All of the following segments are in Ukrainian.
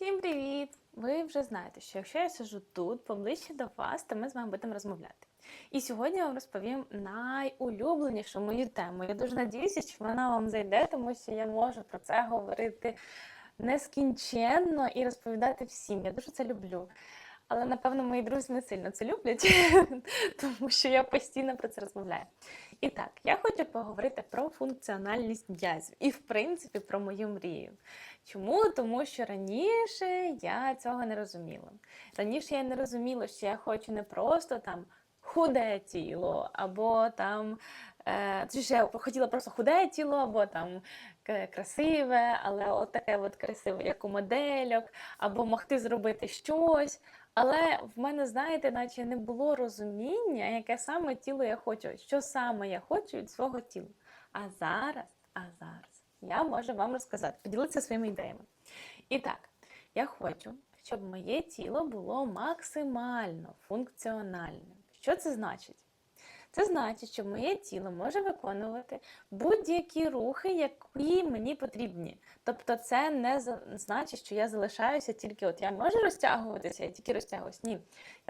Всім привіт! Ви вже знаєте, що якщо я сижу тут, поближче до вас, то ми з вами будемо розмовляти. І сьогодні я вам розповім найулюбленішу мою тему. Я дуже надіюся, що вона вам зайде, тому що я можу про це говорити нескінченно і розповідати всім. Я дуже це люблю. Але, напевно, мої друзі не сильно це люблять, тому що я постійно про це розмовляю. І так, я хочу поговорити про функціональність м'язів і, в принципі, про мою мрію. Чому? Тому що раніше я цього не розуміла. Раніше я не розуміла, що я хочу не просто там худе тіло, або там. Е, точніше, я хотіла просто худе тіло, або там красиве, але от таке от красиве, як у модельок, або могти зробити щось. Але в мене, знаєте, наче не було розуміння, яке саме тіло я хочу, що саме я хочу від свого тіла. А зараз, а зараз я можу вам розказати, поділитися своїми ідеями. І так, я хочу, щоб моє тіло було максимально функціональним. Що це значить? Це значить, що моє тіло може виконувати будь-які рухи, які мені потрібні. Тобто, це не значить, що я залишаюся тільки от я можу розтягуватися, я тільки розтягуюсь. Ні.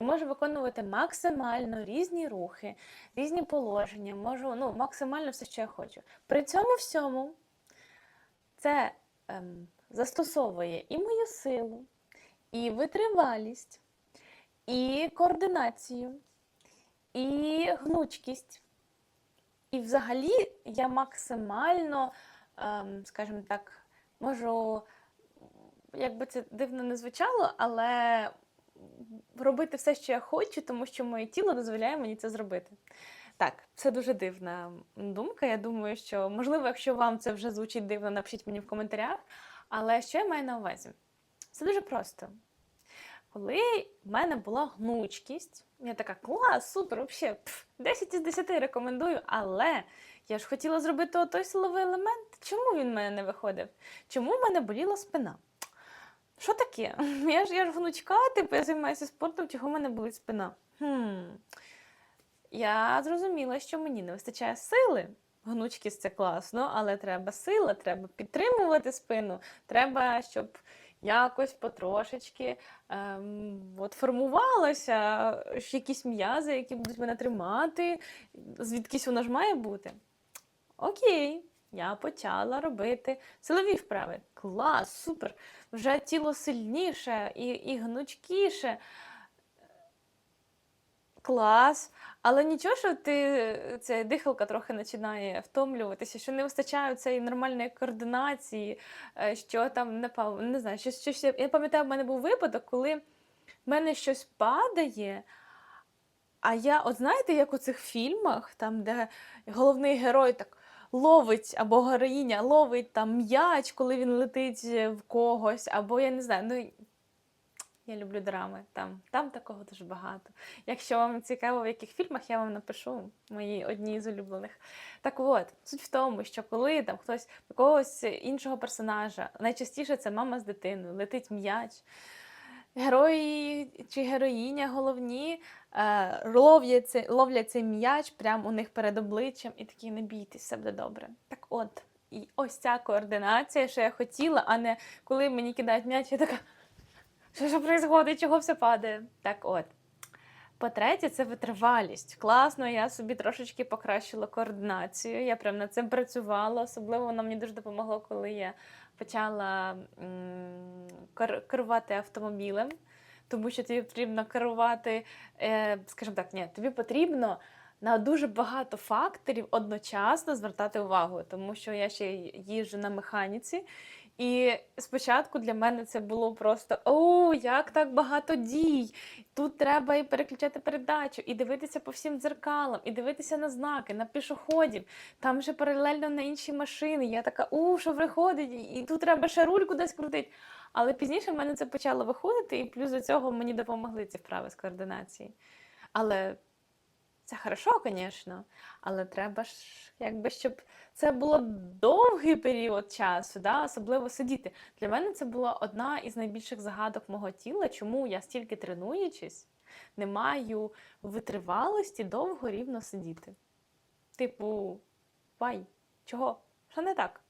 Я можу виконувати максимально різні рухи, різні положення, можу ну, максимально все, що я хочу. При цьому всьому це ем, застосовує і мою силу, і витривалість, і координацію, і гнучкість. І взагалі я максимально, ем, скажімо так, можу, як би це дивно не звучало, але робити все, що я хочу, тому що моє тіло дозволяє мені це зробити. Так, це дуже дивна думка. Я думаю, що можливо, якщо вам це вже звучить дивно, напишіть мені в коментарях. Але що я маю на увазі? Це дуже просто. Коли в мене була гнучкість, я така клас, супер, взагалі, 10 із 10 рекомендую, але я ж хотіла зробити той силовий елемент. Чому він в мене не виходив? Чому в мене боліла спина? Що таке? Я ж я ж гнучка, типу, я займаюся спортом, чого в мене болить спина? Хм. Я зрозуміла, що мені не вистачає сили. Гнучкість це класно, але треба сила, треба підтримувати спину. Треба, щоб якось потрошечки ем, от формувалося ж якісь м'язи, які будуть мене тримати. Звідкись воно ж має бути. Окей, я почала робити силові вправи. Клас, супер! Вже тіло сильніше і, і гнучкіше. Клас. Але нічого, що ти це дихалка трохи починає втомлюватися, що не вистачає цієї нормальної координації, е, що там напав, не знаю, що, щось. Я пам'ятаю, в мене був випадок, коли в мене щось падає. А я, от знаєте, як у цих фільмах, там, де головний герой так ловить, або героїня ловить там м'яч, коли він летить в когось, або я не знаю, ну я люблю драми, там, там такого дуже багато. Якщо вам цікаво, в яких фільмах, я вам напишу мої одні з улюблених. Так от, суть в тому, що коли там хтось якогось іншого персонажа, найчастіше це мама з дитиною, летить м'яч. Герої чи героїня головні е, ловлять, ловлять цей м'яч прямо у них перед обличчям і такі не бійтесь, все буде добре. Так от, і ось ця координація, що я хотіла, а не коли мені кидають м'яч, я така. Що ж відбувається, чого все падає? Так от. По-третє, це витривалість. Класно, я собі трошечки покращила координацію. Я прям над цим працювала. Особливо воно мені дуже допомогло, коли я почала керувати автомобілем. Тому що тобі потрібно керувати, е, скажімо так, ні, тобі потрібно на дуже багато факторів одночасно звертати увагу, тому що я ще їжджу на механіці. І спочатку для мене це було просто о, як так багато дій. Тут треба і переключати передачу, і дивитися по всім дзеркалам, і дивитися на знаки, на пішоходів. Там же паралельно на інші машини. Я така, у, що виходить, і тут треба ще руль кудись крутити. Але пізніше в мене це почало виходити, і плюс до цього мені допомогли ці вправи з координації. Але це хорошо, звісно, але треба ж, якби, щоб це було довгий період часу, да? особливо сидіти. Для мене це була одна із найбільших загадок мого тіла, чому я стільки тренуючись, не маю витривалості довго рівно сидіти. Типу, вай, чого? Що не так?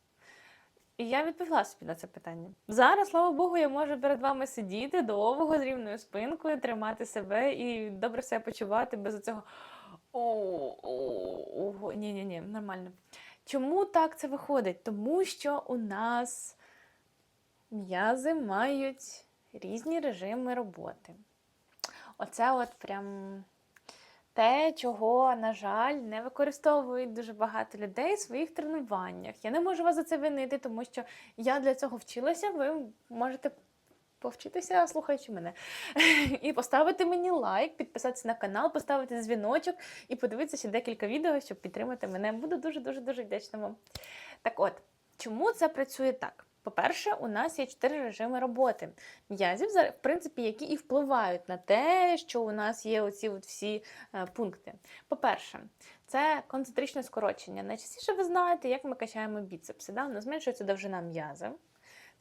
І я відповіла собі на це питання. Зараз, слава Богу, я можу перед вами сидіти довго з рівною спинкою, тримати себе і добре себе почувати без цього. О, ні, ні, ні, нормально. Чому так це виходить? Тому що у нас м'язи мають різні режими роботи. Оце от прям те, чого, на жаль, не використовують дуже багато людей в своїх тренуваннях. Я не можу вас за це винити, тому що я для цього вчилася, ви можете повчитися, слухаючи мене. І поставити мені лайк, підписатися на канал, поставити дзвіночок і подивитися ще декілька відео, щоб підтримати мене. Буду дуже-дуже дуже вдячна вам. Так от, чому це працює так? По-перше, у нас є чотири режими роботи м'язів, в принципі, які і впливають на те, що у нас є оці от всі е, пункти. По-перше, це концентричне скорочення. Найчастіше ви знаєте, як ми качаємо біцепси. Да? Нас зменшується довжина м'яза.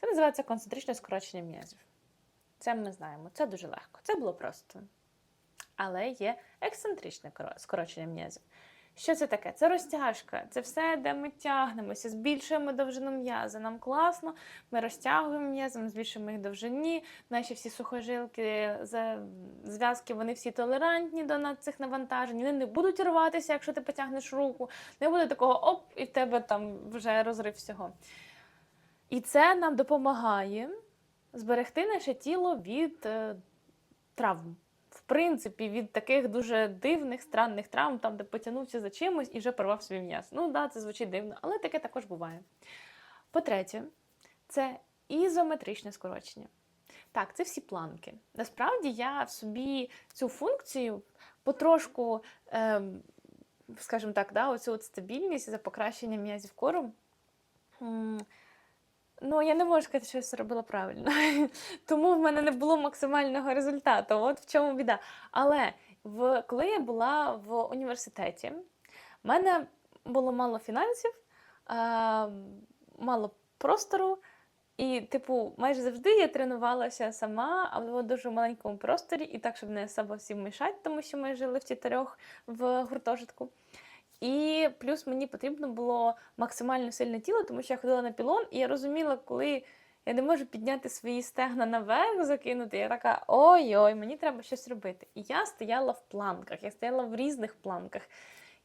Це називається концентричне скорочення м'язів. Це ми знаємо, це дуже легко, це було просто. Але є ексцентричне скорочення м'язів. Що це таке? Це розтяжка, це все, де ми тягнемося, збільшуємо довжину м'яза. Нам класно, ми розтягуємо м'язи, ми збільшуємо їх довжині. Наші всі сухожилки, зв'язки, вони всі толерантні до цих навантажень. Вони не будуть рватися, якщо ти потягнеш руку. Не буде такого оп, і в тебе там вже розрив всього. І це нам допомагає зберегти наше тіло від е, травм принципі, від таких дуже дивних, странних травм, там, де потягнувся за чимось і вже порвав свій м'яз. Ну, да, це звучить дивно, але таке також буває. По-третє, це ізометричне скорочення. Так, це всі планки. Насправді я в собі цю функцію потрошку, е, скажімо так, да, оцю от стабільність за покращення м'язів кору. Ну, я не можу сказати, що я все робила правильно. Тому в мене не було максимального результату. От в чому біда. Але в, коли я була в університеті, в мене було мало фінансів, а, мало простору. І, типу, майже завжди я тренувалася сама, а в дуже маленькому просторі, і так, щоб не особо всім мішати, тому що ми жили в тітарьох в гуртожитку. І плюс мені потрібно було максимально сильне тіло, тому що я ходила на пілон, і я розуміла, коли я не можу підняти свої стегна наверх, закинути, я така ой-ой, мені треба щось робити. І я стояла в планках, я стояла в різних планках.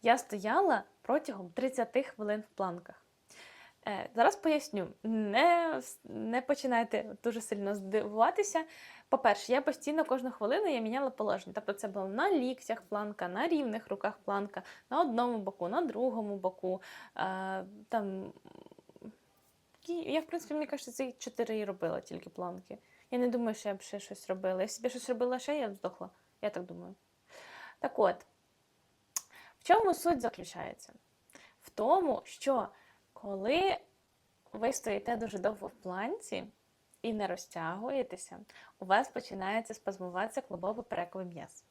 Я стояла протягом 30 хвилин в планках. Е, Зараз поясню, не не починайте дуже сильно здивуватися. По-перше, я постійно кожну хвилину я міняла положення. Тобто це було на ліктях планка, на рівних руках планка, на одному боку, на другому боку. Е, там... Я, в принципі, мені кажуть, ці чотири і робила тільки планки. Я не думаю, що я б ще щось робила. Якщо б я щось робила ще, я б здохла. Я так думаю. Так от, в чому суть заключається? В тому, що коли ви стоїте дуже довго в планці і не розтягуєтеся, у вас починається спазмуватися клубово-перековий м'яз.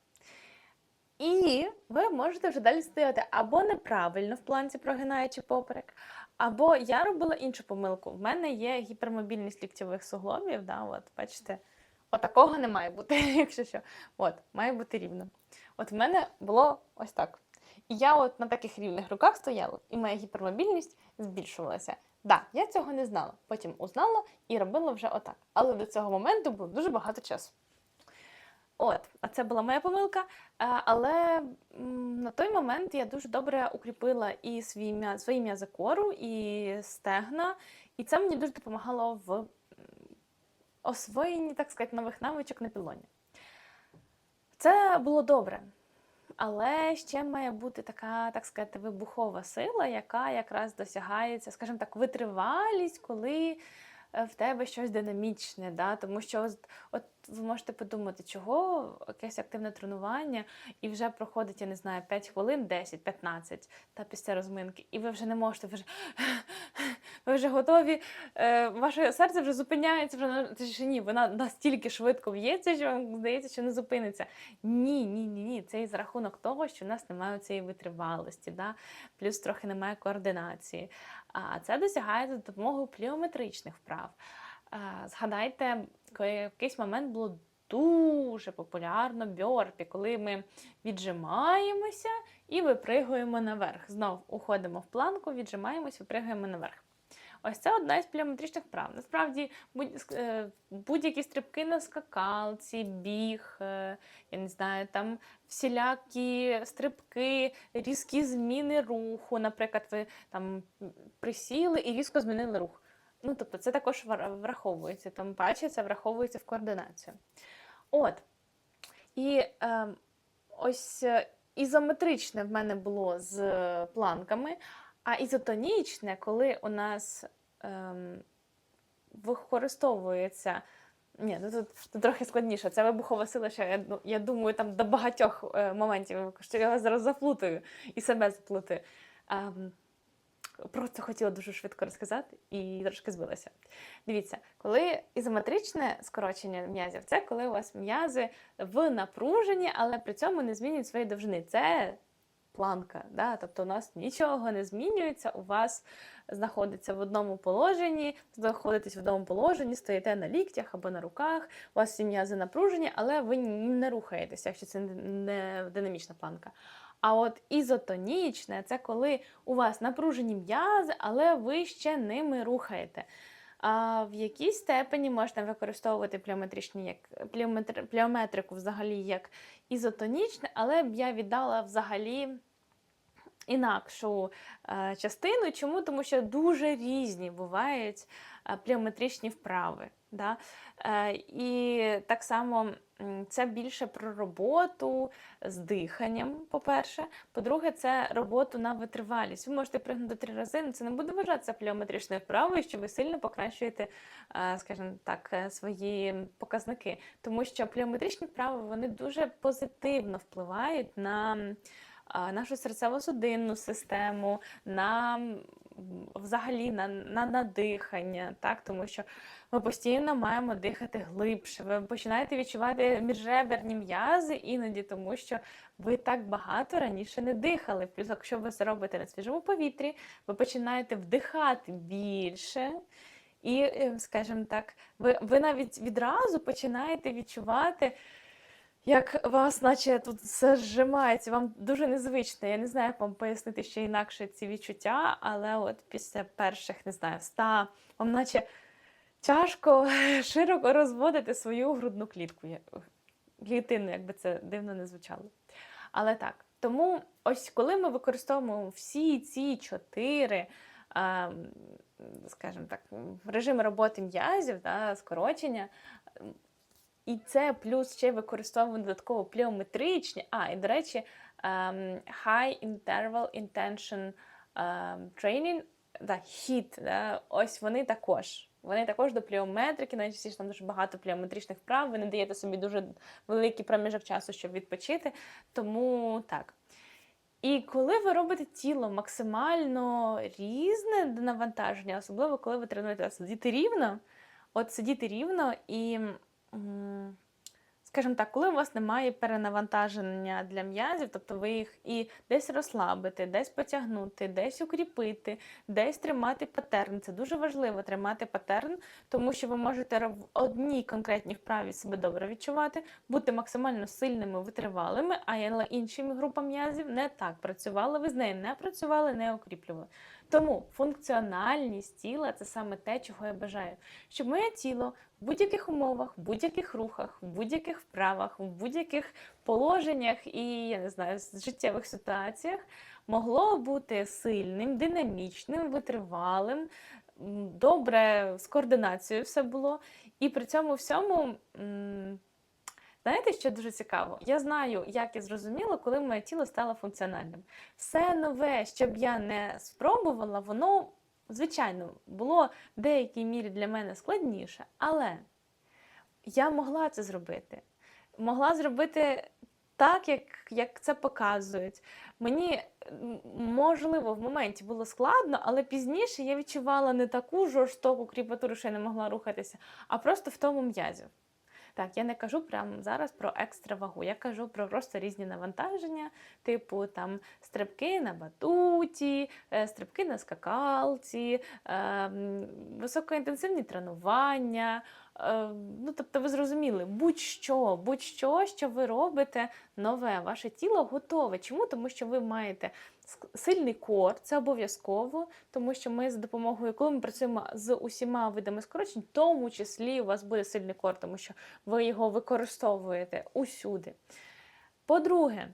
І ви можете вже далі стояти або неправильно в планці, прогинаючи поперек, або я робила іншу помилку. В мене є гіпермобільність ліктьових суглобів. Да, от, Бачите, отакого не має бути, якщо що. От, має бути рівно. От в мене було ось так. Я от на таких рівних руках стояла, і моя гіпермобільність збільшувалася. Да, я цього не знала. Потім узнала і робила вже отак. Але до цього моменту було дуже багато часу. От, а це була моя помилка. Е, але на той момент я дуже добре укріпила і свій свої м'язокору, і стегна, і це мені дуже допомагало в освоєнні, так сказати, нових навичок на пілоні. Це було добре. Але ще має бути така, так сказати, вибухова сила, яка якраз досягається, скажімо так, витривалість, коли е, в тебе щось динамічне. Да? Тому що от, от ви можете подумати, чого якесь активне тренування, і вже проходить, я не знаю, 5 хвилин, 10-15 та після розминки, і ви вже не можете, ви вже ви вже готові, е, ваше серце вже зупиняється, вже що ні, вона настільки швидко в'ється, що вам здається, що не зупиниться. Ні, ні, ні, ні. Це із рахунок того, що в нас немає цієї витривалості, да? плюс трохи немає координації. А це досягається за допомогою пліометричних вправ. Згадайте, коли в якийсь момент було дуже популярно бьорпі, коли ми віджимаємося і випригуємо наверх. Знов уходимо в планку, віджимаємося, випригуємо наверх. Ось це одна із пліометричних вправ. Насправді, е, будь-які стрибки на скакалці, біг, е, я не знаю, там всілякі стрибки, різкі зміни руху. Наприклад, ви там присіли і різко змінили рух. Ну, тобто, це також враховується. Там паче, це враховується в координацію. От. І е, ось е, ізометричне в мене було з е, планками, а ізотонічне, коли у нас ем, використовується. Ні, ну тут, тут трохи складніше. Це вибухова сила, що я, ду- я думаю, там до багатьох е, моментів, що я зараз заплутаю і себе заплутаю. Ем, про це хотіла дуже швидко розказати і трошки збилася. Дивіться, коли ізометричне скорочення м'язів, це коли у вас м'язи в напруженні, але при цьому не змінюють своєї довжини. Це планка. Да? Тобто у нас нічого не змінюється, у вас знаходиться в одному положенні, знаходитесь в одному положенні, стоїте на ліктях або на руках, у вас всі м'язи напружені, але ви не рухаєтеся, якщо це не динамічна планка. А от ізотонічне це коли у вас напружені м'язи, але ви ще ними рухаєте. А в якій степені можна використовувати пліометричні як пліометр, пліометрику взагалі як ізотонічне, але б я віддала взагалі інакшу е, частину. Чому? Тому що дуже різні бувають е, пліометричні вправи. Да? Е, і так само це більше про роботу з диханням, по-перше. По-друге, це роботу на витривалість. Ви можете пригнути три рази, але це не буде вважатися пліометричною вправою, що ви сильно покращуєте, е, скажімо так, е, свої показники. Тому що пліометричні вправи вони дуже позитивно впливають на нашу серцево-судинну систему, на взагалі на, на, на так? тому що ми постійно маємо дихати глибше. Ви починаєте відчувати міжреберні м'язи іноді, тому що ви так багато раніше не дихали. Плюс, якщо ви це робите на свіжому повітрі, ви починаєте вдихати більше. І, е, скажімо так, ви, ви навіть відразу починаєте відчувати. Як вас, наче тут все зжимається, вам дуже незвично. Я не знаю, як вам пояснити ще інакше ці відчуття, але от після перших, не знаю, ста, вам наче тяжко широко розводити свою грудну клітку, клітину, якби це дивно не звучало. Але так, тому ось коли ми використовуємо всі ці чотири, ем, скажімо так, режими роботи м'язів, да, скорочення. І це плюс ще використовуємо додатково пліометричні. А, і до речі, ем, High Interval Intention ем, Training, да, HIIT, да, ось вони також. Вони також до пліометрики, найчастіше там дуже багато пліометричних вправ, ви не даєте собі дуже великий проміжок часу, щоб відпочити. Тому так. І коли ви робите тіло максимально різне навантаження, особливо коли ви тренуєте сидіти рівно, от сидіти рівно і, скажімо так, коли у вас немає перенавантаження для м'язів, тобто ви їх і десь розслабити, десь потягнути, десь укріпити, десь тримати патерн. Це дуже важливо тримати патерн, тому що ви можете в одній конкретній вправі себе добре відчувати, бути максимально сильними, витривалими, а але іншими групами м'язів не так працювали, ви з нею не працювали, не укріплювали. Тому функціональність тіла це саме те, чого я бажаю. Щоб моє тіло в будь-яких умовах, в будь-яких рухах, в будь-яких вправах, в будь-яких положеннях і я не знаю, життєвих ситуаціях могло бути сильним, динамічним, витривалим, добре з координацією все було. І при цьому всьому. Знаєте, що дуже цікаво? Я знаю, як я зрозуміла, коли моє тіло стало функціональним. Все нове, що б я не спробувала, воно, звичайно, було в деякій мірі для мене складніше, але я могла це зробити. Могла зробити так, як, як це показують. Мені можливо в моменті було складно, але пізніше я відчувала не таку жорстоку кріпатуру, що я не могла рухатися, а просто в тому м'язів. Так, я не кажу прямо зараз про екстра вагу, я кажу про просто різні навантаження, типу там стрибки на батуті, е, стрибки на скакалці, ем, високоінтенсивні тренування, Е, ну, тобто, ви зрозуміли, будь-що, будь-що, що ви робите нове, ваше тіло готове. Чому? Тому що ви маєте сильний кор, це обов'язково, тому що ми за допомогою, коли ми працюємо з усіма видами скорочень, в тому числі у вас буде сильний кор, тому що ви його використовуєте усюди. По-друге,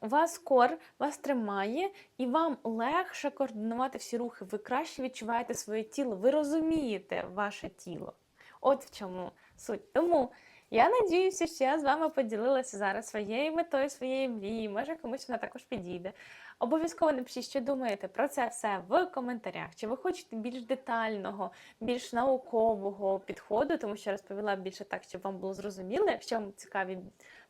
у вас кор вас тримає, і вам легше координувати всі рухи. Ви краще відчуваєте своє тіло, ви розумієте ваше тіло. От в чому суть. Тому я надіюся, що я з вами поділилася зараз своєю метою, своєю мрією. Може, комусь вона також підійде. Обов'язково напишіть, що думаєте про це все в коментарях. Чи ви хочете більш детального, більш наукового підходу, тому що розповіла більше так, щоб вам було зрозуміло, якщо вам цікаві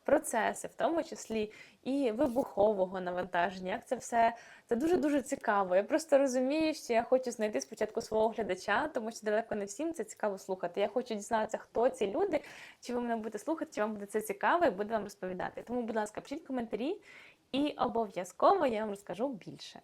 процеси, в тому числі і вибухового навантаження. Як це все це дуже дуже цікаво. Я просто розумію, що я хочу знайти спочатку свого глядача, тому що далеко не всім це цікаво слухати. Я хочу дізнатися, хто ці люди, чи ви мене будете слухати, чи вам буде це цікаво, і буду вам розповідати. Тому, будь ласка, пишіть коментарі, і обов'язково я вам розкажу більше.